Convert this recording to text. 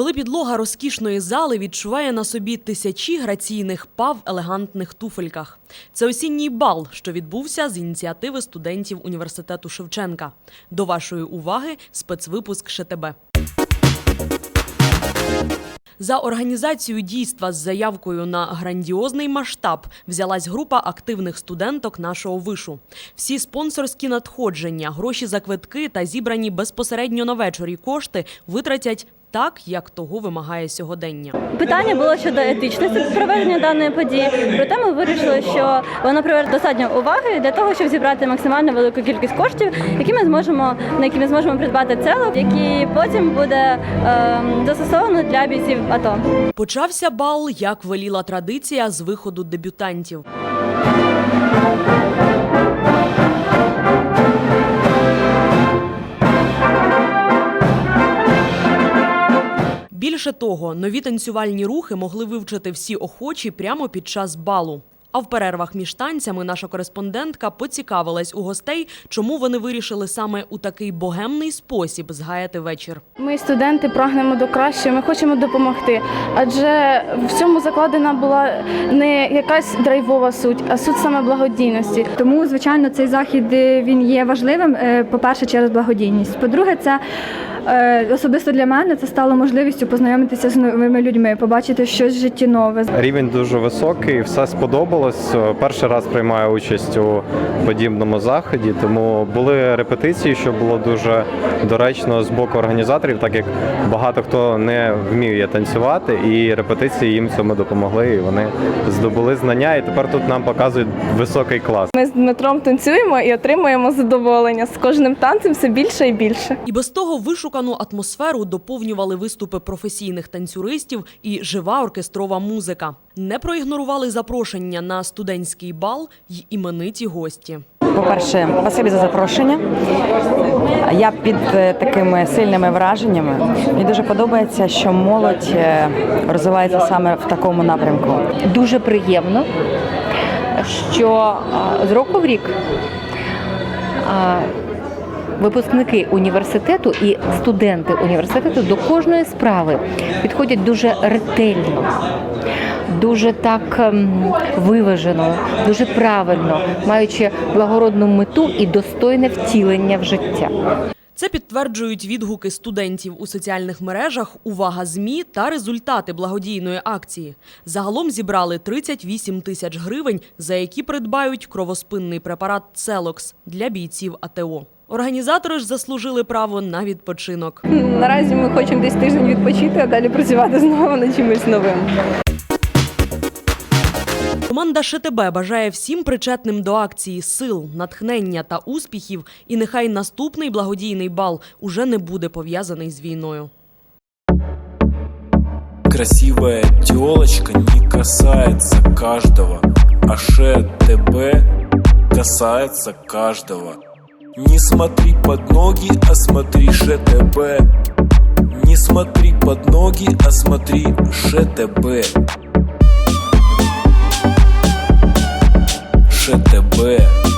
Коли підлога розкішної зали відчуває на собі тисячі граційних па в елегантних туфельках. Це осінній бал, що відбувся з ініціативи студентів університету Шевченка. До вашої уваги спецвипуск ШТБ. За організацію дійства з заявкою на грандіозний масштаб взялась група активних студенток нашого вишу. Всі спонсорські надходження, гроші за квитки та зібрані безпосередньо на вечорі кошти витратять так, як того вимагає сьогодення. Питання було щодо етичності проведення даної події. Проте ми вирішили, що воно приверне достатньо уваги для того, щоб зібрати максимально велику кількість коштів, які ми зможемо на які ми зможемо придбати цело, які потім буде е, застосовано для бійців АТО. Почався бал, як веліла традиція з виходу дебютантів. Більше того, нові танцювальні рухи могли вивчити всі охочі прямо під час балу. А в перервах між танцями наша кореспондентка поцікавилась у гостей, чому вони вирішили саме у такий богемний спосіб згаяти вечір. Ми, студенти, прагнемо до кращого, ми хочемо допомогти. Адже в цьому закладена була не якась драйвова суть, а суть саме благодійності. Тому, звичайно, цей захід е, він є важливим. е, По-перше, через благодійність. По-друге, це е, особисто для мене це стало можливістю познайомитися з новими людьми, побачити щось в житті нове. Рівень дуже високий, все сподобалось. Перший раз приймаю участь у подібному заході, тому були репетиції, що було дуже доречно з боку організаторів, так як багато хто не вміє танцювати, і репетиції їм цьому допомогли. І вони здобули знання, і тепер тут нам показують високий клас. Ми з Дмитром танцюємо і отримуємо задоволення з кожним танцем все більше і більше. І без того вишукану атмосферу доповнювали виступи професійних танцюристів і жива оркестрова музика. Не проігнорували запрошення на студентський бал й імениті гості. По-перше, спасибі за запрошення. Я під е, такими сильними враженнями. Мені дуже подобається, що молодь е, розвивається саме в такому напрямку. дуже приємно, що з року в рік випускники університету і студенти університету до кожної справи підходять дуже ретельно. Дуже так ем, виважено, дуже правильно, маючи благородну мету і достойне втілення в життя. Це підтверджують відгуки студентів у соціальних мережах, увага ЗМІ та результати благодійної акції. Загалом зібрали 38 тисяч гривень, за які придбають кровоспинний препарат Целокс для бійців АТО. Організатори ж заслужили право на відпочинок. Наразі ми хочемо десь тиждень відпочити, а далі працювати знову над чимось новим. Команда ШТБ бажає всім причетним до акції сил, натхнення та успіхів. І нехай наступний благодійний бал уже не буде пов'язаний з війною. Красивая телочка не касается каждого, а ШТБ касается каждого. Не смотри под ноги, а смотри ШТБ. Не смотри под ноги, а смотри ШТБ. ШТБ.